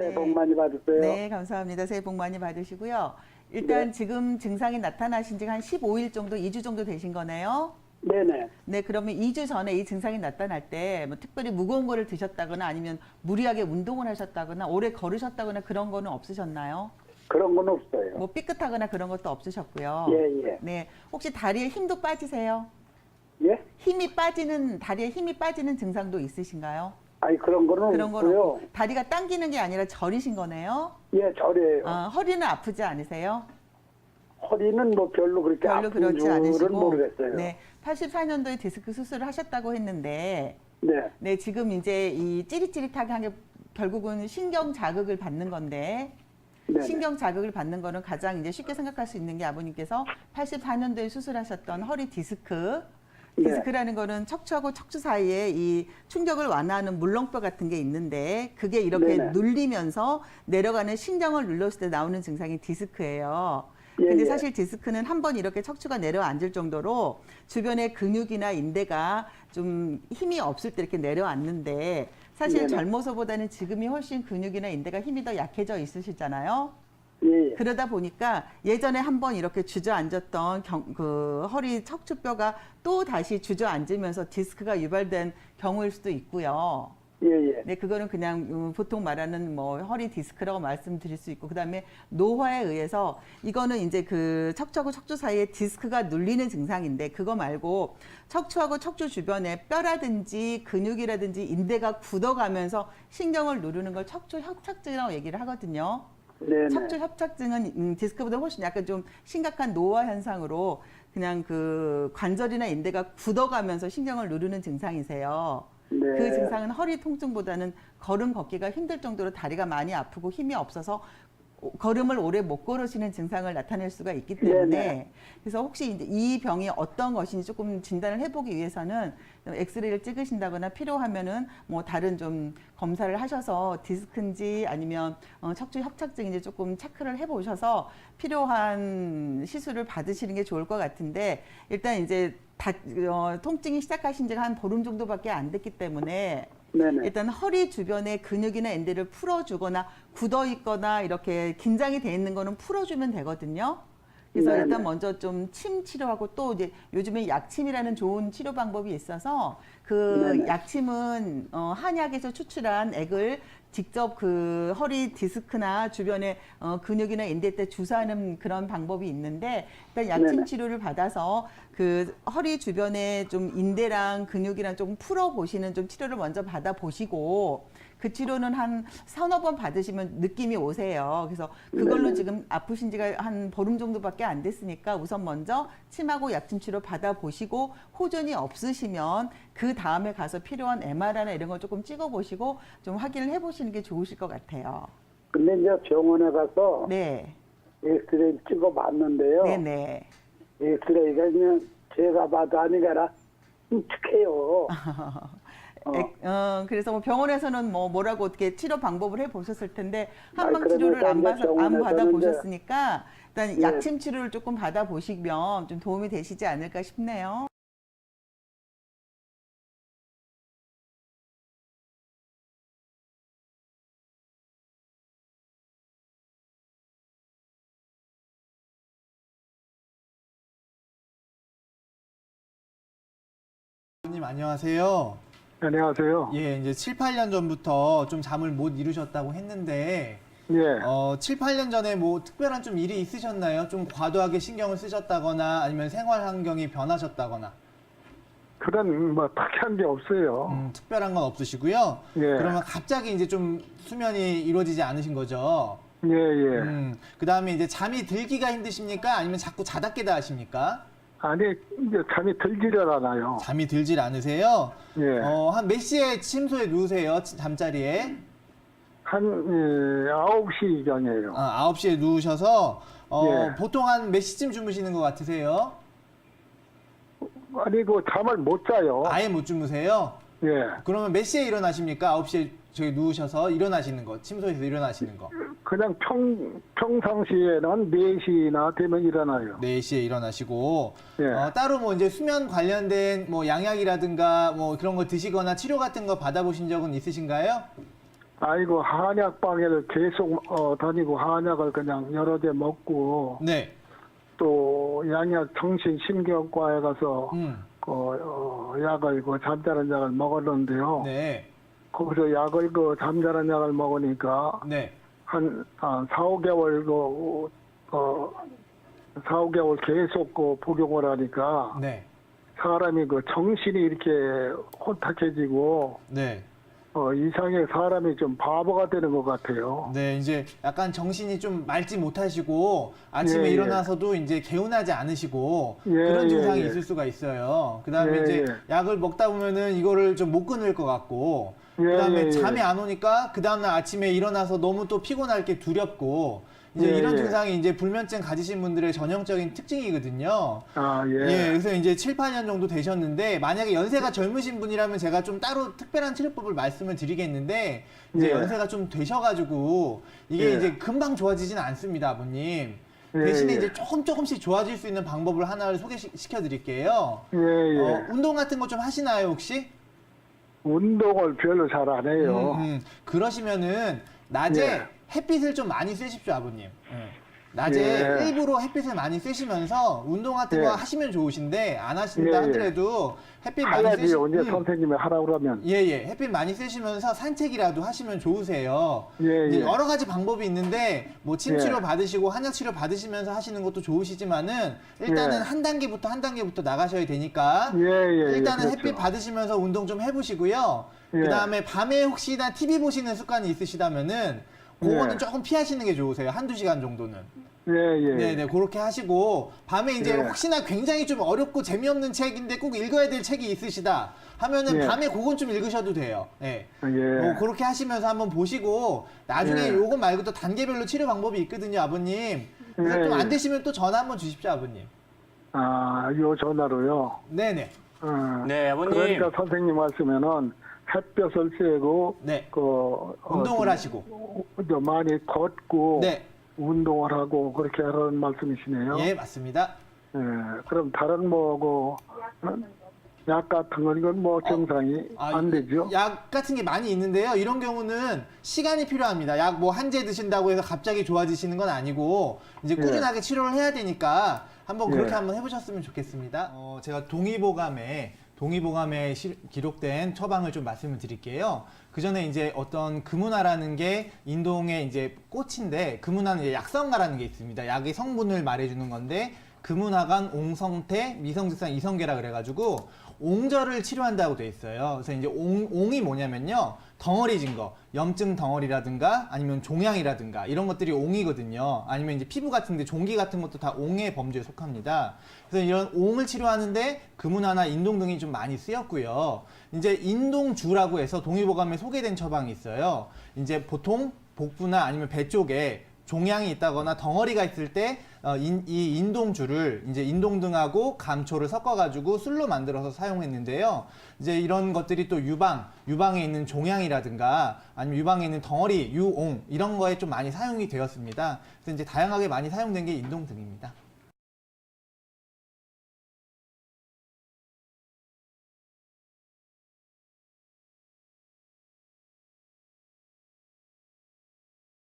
새해 네. 복 많이 받으세요. 네, 감사합니다. 새해 복 많이 받으시고요. 일단 네. 지금 증상이 나타나신 지가 한 15일 정도, 2주 정도 되신 거네요. 네네. 네, 그러면 2주 전에 이 증상이 나타날 때 뭐 특별히 무거운 거를 드셨다거나 아니면 무리하게 운동을 하셨다거나 오래 걸으셨다거나 그런 거는 없으셨나요? 그런 건 없어요. 뭐 삐끗하거나 그런 것도 없으셨고요. 예, 예. 네, 혹시 다리에 힘도 빠지세요? 예? 힘이 빠지는 다리에 힘이 빠지는 증상도 있으신가요? 아니, 그런 거는 그런 건 없고요. 없고 다리가 당기는 게 아니라 저리신 거네요. 예, 저래요. 어, 허리는 아프지 않으세요? 허리는 뭐 별로 그렇게 별로 아픈 그렇지 줄은 않으시고 모르겠어요. 네, 84년도에 디스크 수술을 하셨다고 했는데 네. 네, 지금 이제 이 찌릿찌릿하게 한 게 결국은 신경 자극을 받는 건데 네네. 신경 자극을 받는 거는 가장 이제 쉽게 생각할 수 있는 게 아버님께서 84년도에 수술하셨던 허리 디스크 네. 디스크라는 거는 척추하고 척추 사이에 이 충격을 완화하는 물렁뼈 같은 게 있는데 그게 이렇게 네네. 눌리면서 내려가는 신경을 눌렀을 때 나오는 증상이 디스크예요. 예, 근데 예. 사실 디스크는 한 번 이렇게 척추가 내려앉을 정도로 주변의 근육이나 인대가 좀 힘이 없을 때 이렇게 내려앉는데 사실 네네. 젊어서보다는 지금이 훨씬 근육이나 인대가 힘이 더 약해져 있으시잖아요. 예, 예. 그러다 보니까 예전에 한번 이렇게 주저앉았던 경- 그 허리 척추뼈가 또 다시 주저앉으면서 디스크가 유발된 경우일 수도 있고요. 예, 예. 네, 그거는 그냥 음, 보통 말하는 뭐 허리 디스크라고 말씀드릴 수 있고 그다음에 노화에 의해서 이거는 이제 그 척추하고 척추 사이에 디스크가 눌리는 증상인데 그거 말고 척추하고 척추 주변에 뼈라든지 근육이라든지 인대가 굳어가면서 신경을 누르는 걸 척추 협착증이라고 얘기를 하거든요. 네네. 척추 협착증은 음, 디스크보다 훨씬 약간 좀 심각한 노화 현상으로 그냥 그 관절이나 인대가 굳어가면서 신경을 누르는 증상이세요. 네. 그 증상은 허리 통증보다는 걸음 걷기가 힘들 정도로 다리가 많이 아프고 힘이 없어서 오- 걸음을 오래 못 걸으시는 증상을 나타낼 수가 있기 때문에 네네. 그래서 혹시 이제 이 병이 어떤 것인지 조금 진단을 해보기 위해서는 엑스레이를 찍으신다거나 필요하면은 뭐 다른 좀 검사를 하셔서 디스크인지 아니면 어, 척추 협착증인지 조금 체크를 해보셔서 필요한 시술을 받으시는 게 좋을 것 같은데 일단 이제 다, 어, 통증이 시작하신 지가 한 보름 정도밖에 안 됐기 때문에 네네. 일단 허리 주변의 근육이나 인대를 풀어주거나 굳어 있거나 이렇게 긴장이 돼 있는 거는 풀어주면 되거든요. 그래서 네네. 일단 먼저 좀 침 치료하고 또 이제 요즘에 약침이라는 좋은 치료 방법이 있어서 그 네네. 약침은 어, 한약에서 추출한 액을 직접 그 허리 디스크나 주변에 어, 근육이나 인대 때 주사하는 그런 방법이 있는데 일단 약침 네네. 치료를 받아서 그 허리 주변에 좀 인대랑 근육이랑 조금 풀어 보시는 좀 치료를 먼저 받아 보시고 그 치료는 한 서너 번 받으시면 느낌이 오세요. 그래서 그걸로 네네. 지금 아프신 지가 한 보름 정도밖에 안 됐으니까 우선 먼저 침하고 약침 치료 받아 보시고 호전이 없으시면 그 다음에 가서 필요한 MRI나 이런 걸 조금 찍어 보시고 좀 확인을 해 보시는 게 좋으실 것 같아요. 근데 이제 병원에 가서 네. 엑스레이 찍어 봤는데요. 네, 네. 엑스레이가 그냥 제가 봐도 아니가라 끔찍해요. 어. 엑- 어, 그래서 뭐 병원에서는 뭐 뭐라고 어떻게 치료 방법을 해 보셨을 텐데 한방 아니, 치료를 안, 받아, 이제 안 받아 병원에서는 보셨으니까 일단 예. 약침 치료를 조금 받아 보시면 좀 도움이 되시지 않을까 싶네요. 님 안녕하세요. 안녕하세요. 예, 이제 7, 8년 전부터 좀 잠을 못 이루셨다고 했는데 예. 어, 7, 8년 전에 뭐 특별한 좀 일이 있으셨나요? 좀 과도하게 신경을 쓰셨다거나 아니면 생활 환경이 변하셨다거나 그런 뭐 딱히 한게 없어요. 음, 특별한 건 없으시고요. 예. 그러면 갑자기 이제 좀 수면이 이루어지지 않으신 거죠. 예, 예. 음, 그다음에 이제 잠이 들기가 힘드십니까? 아니면 자꾸 자다 깨다 하십니까? 아니 이제 잠이 들지를 않아요. 잠이 들질 않으세요? 예. 어, 한 몇 시에 침소에 누우세요? 잠자리에? 한 예, 9시 전이에요. 아, 9시에 누우셔서 어, 예. 보통 한 몇 시쯤 주무시는 것 같으세요? 아니 그 잠을 못 자요. 아예 못 주무세요? 예. 그러면 몇 시에 일어나십니까? 9시에 저기 누우셔서 일어나시는 거, 침소에서 일어나시는 거. 그냥 평 평상시에는 4시나 되면 일어나요. 4시에 일어나시고 예. 어, 따로 뭐 이제 수면 관련된 뭐 양약이라든가 뭐 그런 거 드시거나 치료 같은 거 받아보신 적은 있으신가요? 아이고 한약방에를 계속 어, 다니고 한약을 그냥 여러 개 먹고 네. 또 양약 정신신경과에 가서 음. 그, 어, 약을 그 잠자는 약을 먹었는데요. 네. 거기서 약을 그 잠자는 약을 먹으니까 네. 한 아, 4, 5개월 그 어, 4, 5개월 계속 그 복용을 하니까 네. 사람이 그 정신이 이렇게 혼탁해지고 네. 어, 이상하게 사람이 좀 바보가 되는 것 같아요. 네, 이제 약간 정신이 좀 맑지 못하시고 아침에 예, 예. 일어나서도 이제 개운하지 않으시고 예, 그런 예, 증상이 예. 있을 수가 있어요. 그다음에 예, 이제 예. 약을 먹다 보면은 이거를 좀 못 끊을 것 같고 예, 그다음에 예, 예. 잠이 안 오니까 그 다음날 아침에 일어나서 너무 또 피곤할 게 두렵고 이제 예, 이런 예. 증상이 이제 불면증 가지신 분들의 전형적인 특징이거든요. 아, 예. 예. 그래서 이제 7, 8년 정도 되셨는데 만약에 연세가 젊으신 분이라면 제가 좀 따로 특별한 치료법을 말씀을 드리겠는데 이제 예. 연세가 좀 되셔가지고 이게 예. 이제 금방 좋아지지는 않습니다, 아버님. 예, 대신에 예. 이제 조금 조금씩 좋아질 수 있는 방법을 하나를 소개시켜 드릴게요. 예, 예. 어, 운동 같은 거 좀 하시나요, 혹시? 운동을 별로 잘 안 해요. 음, 음. 그러시면은 낮에 예. 햇빛을 좀 많이 쐬십시오, 아버님. 예. 낮에 예. 일부러 햇빛을 많이 쐬시면서 운동 같은 예. 거 하시면 좋으신데 안 하신다 예, 예. 하더라도 햇빛 많이 쐬시 언제 음. 선생님이 하라고 그러면. 예예 햇빛 많이 쐬시면서 산책이라도 하시면 좋으세요. 예, 이제 예. 여러 가지 방법이 있는데 뭐 침 치료 예. 받으시고 한약 치료 받으시면서 하시는 것도 좋으시지만은 일단은 예. 한 단계부터 한 단계부터 나가셔야 되니까 예, 예, 예, 일단은 그렇죠. 햇빛 받으시면서 운동 좀 해보시고요. 예. 그 다음에 밤에 혹시나 TV 보시는 습관이 있으시다면은 그거는 예. 조금 피하시는 게 좋으세요. 한두 시간 정도는. 예, 예. 네네, 그렇게 하시고, 밤에 이제 예. 혹시나 굉장히 좀 어렵고 재미없는 책인데 꼭 읽어야 될 책이 있으시다 하면은 예. 밤에 그건 좀 읽으셔도 돼요. 예. 예. 뭐 그렇게 하시면서 한번 보시고, 나중에 예. 요거 말고 또 단계별로 치료 방법이 있거든요, 아버님. 그래서 예, 좀 안 예. 되시면 또 전화 한번 주십시오, 아버님. 아, 요 전화로요. 네네. 어, 네, 아버님. 그러니까 선생님 말씀에는 햇볕을 쐬고 네. 그 어, 운동을 좀, 하시고. 어, 좀 많이 걷고 네. 운동을 하고 그렇게 하라는 말씀이시네요. 예, 맞습니다. 예, 그럼 다른 뭐고 어? 약 같은 건 이건 뭐 정상이 아, 안 되죠? 약 같은 게 많이 있는데요. 이런 경우는 시간이 필요합니다. 약 뭐 한 제 드신다고 해서 갑자기 좋아지시는 건 아니고 이제 예. 꾸준하게 치료를 해야 되니까 한번 그렇게 예. 한번 해보셨으면 좋겠습니다. 어, 제가 동의보감에 동의보감에 시- 기록된 처방을 좀 말씀을 드릴게요. 그 전에 이제 어떤 금은화라는 게 인동의 이제 꽃인데 금은화는 이제 약성가라는 게 있습니다. 약의 성분을 말해주는 건데 금은화간 옹성태 미성직산 이성계라 그래가지고 옹절을 치료한다고 돼 있어요. 그래서 이제 옹, 옹이 뭐냐면요. 덩어리진 거, 염증 덩어리라든가 아니면 종양이라든가 이런 것들이 옹이거든요. 아니면 이제 피부 같은데 종기 같은 것도 다 옹의 범주에 속합니다. 그래서 이런 옹을 치료하는데 금은화나 인동 등이 좀 많이 쓰였고요. 이제 인동주라고 해서 동의보감에 소개된 처방이 있어요. 이제 보통 복부나 아니면 배 쪽에 종양이 있다거나 덩어리가 있을 때 어, 인- 이 인동주를 이제 인동등하고 감초를 섞어가지고 술로 만들어서 사용했는데요. 이제 이런 것들이 또 유방, 유방에 있는 종양이라든가 아니면 유방에 있는 덩어리, 유옹 이런 거에 좀 많이 사용이 되었습니다. 그래서 이제 다양하게 많이 사용된 게 인동등입니다.